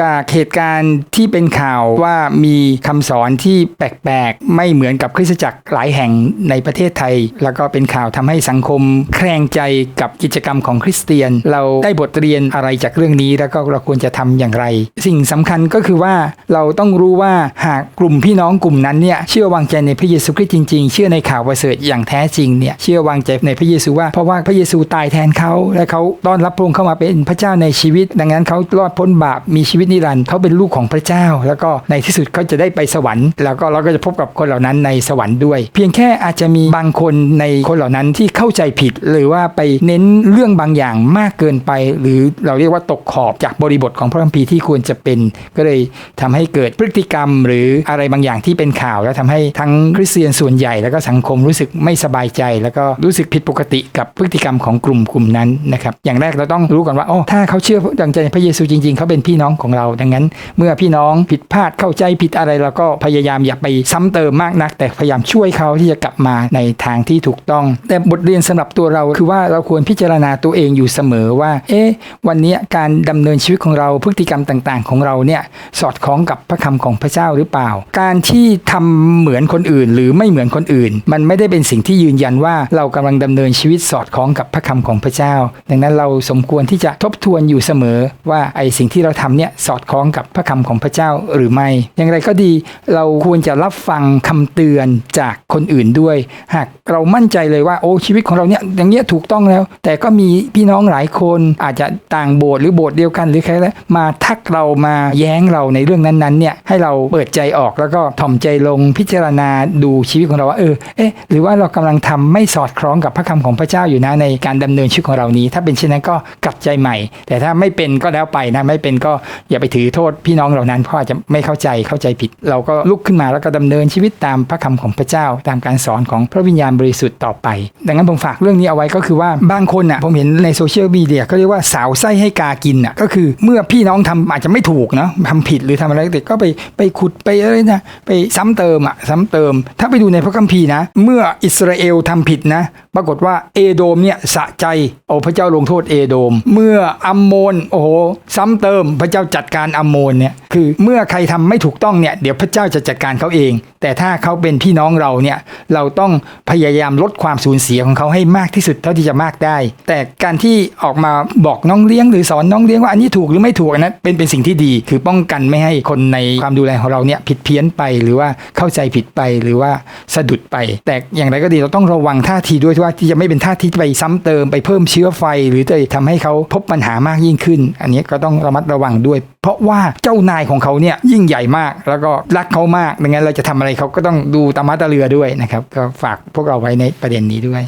จากเหตุการณ์ที่เป็นข่าวว่ามีคำสอนที่แปลกๆ ไม่เหมือนกับคริสตจักรหลายแห่งในประเทศไทย แล้วก็เป็นข่าวทำให้สังคมแคลงใจกับกิจกรรมของคริสเตียน เราได้บทเรียนอะไรจากเรื่องนี้แล้วก็เราควรจะทำอย่างไร สิ่งสำคัญก็คือว่าเราต้องรู้ว่าหากกลุ่มพี่น้องกลุ่มนั้นเนี่ยเชื่อวางใจในพระเยซูคริสต์จริงๆ เชื่อในข่าวประเสริฐอย่างแท้จริงเนี่ยเชื่อวางใจในพระเยซูว่าเพราะว่าพระเยซูตายแทนเขาและเขาต้อนรับพระองค์เข้ามาเป็นพระเจ้าในชีวิต ดังนั้นเขารอดพ้นบาปมีชีวิตนิรันดร์เขาเป็นลูกของพระเจ้า แล้วก็ในที่สุดเขาจะได้ไปสวรรค์ แล้วก็เราก็จะพบกับคนเหล่านั้นในสวรรค์ด้วย เพียงแค่อาจจะมีบางคนในคนเหล่านั้นที่เข้าใจผิด หรือว่าไปเน้นเรื่องบางอย่างมากเกินไป หรือเราเรียกว่าตกขอบจากบริบทของพระคัมภีร์ที่ควรจะเป็น ก็เลยทำให้เกิดพฤติกรรม หรืออะไรบางอย่างที่เป็นข่าว แล้วทำให้ทั้งคริสเตียนส่วนใหญ่แล้วก็สังคมรู้สึกไม่สบายใจ แล้วก็รู้สึกผิดปกติกับพฤติกรรมของกลุ่มกลุ่มนั้นนะครับอย่างแรกเราต้องรู้ก่อนว่าโอ๋อถ้าเขาเชื่อดังใจพระเยซูจริง ๆเขาเป็นพี่น้องของเรา ดังนั้นเมื่อพี่น้องผิดพลาดเข้าใจผิดอะไรเราก็พยายามอย่าไปซ้ำเติมมากนัก แต่พยายามช่วยเขาที่จะกลับมาในทางที่ถูกต้อง แต่บทเรียนสำหรับตัวเราคือว่าเราควรพิจารณาตัวเองอยู่เสมอว่า เอ๊ะวันนี้การดำเนินชีวิตของเราพฤติกรรมต่างๆ ของเราเนี่ยสอดคล้องกับพระคำของพระเจ้าหรือเปล่า การที่ทำเหมือนคนอื่น หรือไม่เหมือนคนอื่น มันไม่ได้เป็นสิ่งที่ยืนยันว่าเรากำลังดำเนินชีวิตสอดคล้องกับพระคำของพระเจ้า ดังนั้นเราสมควรที่จะทบทวนอยู่เสมอว่าไอ้สิ่งที่เราทำเนี่ยสอดคล้องกับพระคำของพระเจ้าหรือไม่ อย่างไรก็ดีเราควรจะรับฟังคำเตือนจากคนอื่นด้วย หากเรามั่นใจเลยว่าโอ้ชีวิตของเราเนี่ยอย่างเงี้ยถูกต้องแล้ว แต่ก็มีพี่น้องหลายคนอาจจะต่างโบสถ์หรือโบสถ์เดียวกันหรือใครแล้วมาทักเรามาแย้งเราในเรื่องนั้นๆเนี่ยให้เราเปิดใจออกแล้วก็ถ่อมใจลงพิจารณาดูชีวิตของเราว่าเออเอ๊ะหรือว่าเรากำลังทำไม่สอดคล้องกับพระคำของพระเจ้าอยู่นะในการดำเนินชีวิตของเรานี้ ถ้าเป็นเช่นนั้นก็กลับใจใหม่ แต่ถ้าไม่เป็นก็แล้วไปนะไม่เป็นก็อย่าไปถือโทษพี่น้องเหล่านั้นเพราะอาจจะไม่เข้าใจเข้าใจผิด เราก็ลุกขึ้นมาแล้วก็ดำเนินชีวิตตามพระคำของพระเจ้า ตามการสอนของพระวิญญาณบริสุทธิ์ต่อไป ดังนั้นผมฝากเรื่องนี้เอาไว้ก็คือว่าบางคนอะผมเห็นในโซเชียลมีเดียก็เรียกว่าสาวไส้ให้กากินอะก็คือเมื่อพี่น้องทำอาจจะไม่ถูกเนาะทำผิดหรือทำอะไรแต่ก็ไปไปขุดไปอะไรนะไปซ้ำเติมอะซ้ำเติม ถ้าไปดูในพระคัมภีร์นะ เมื่ออิสราเอลทำผิดนะ ปรากฏว่าเอโดมเนี่ยสะใจโอ้พระเจ้าลงโทษเอโดม เมื่ออัมโมนโอ้โหซ้ำเติมพระเจ้าจัดการอัมโมนเนี่ยคือเมื่อใครทำไม่ถูกต้องเนี่ยเดี๋ยวพระเจ้าจะจัดการเขาเอง แต่ถ้าเขาเป็นพี่น้องเราเนี่ยเราต้องพยายามลดความสูญเสียของเขาให้มากที่สุดเท่าที่จะมากได้ แต่การที่ออกมาบอกน้องเลี้ยงหรือสอนน้องเลี้ยงว่าอันนี้ถูกหรือไม่ถูกนนั้นเป็นเป็นสิ่งที่ดีคือป้องกันไม่ให้คนในความดูแลของเราเนี่ยผิดเพี้ยนไปหรือว่าเข้าใจผิดไปหรือว่าสะดุดไป แต่อย่างไรก็ดีเราต้องระวังท่าทีด้วยว่าที่จะไม่เป็นท่าทีไปซ้ำเติมไปเพิ่มเชื้อไฟ หรือจะทำให้เขาพบปัญหามากยิ่งขึ้น อันนี้ก็ต้องระมัดระวังด้วยเพราะว่าเจ้านายของเขาเนี่ยยิ่งใหญ่มากแล้วก็รักเขามากดังนั้นเราจะทำอะไรเขาก็ต้องดูตามาตาเรือด้วยนะครับก็ฝากพวกเราไว้ในประเด็นนี้ด้วย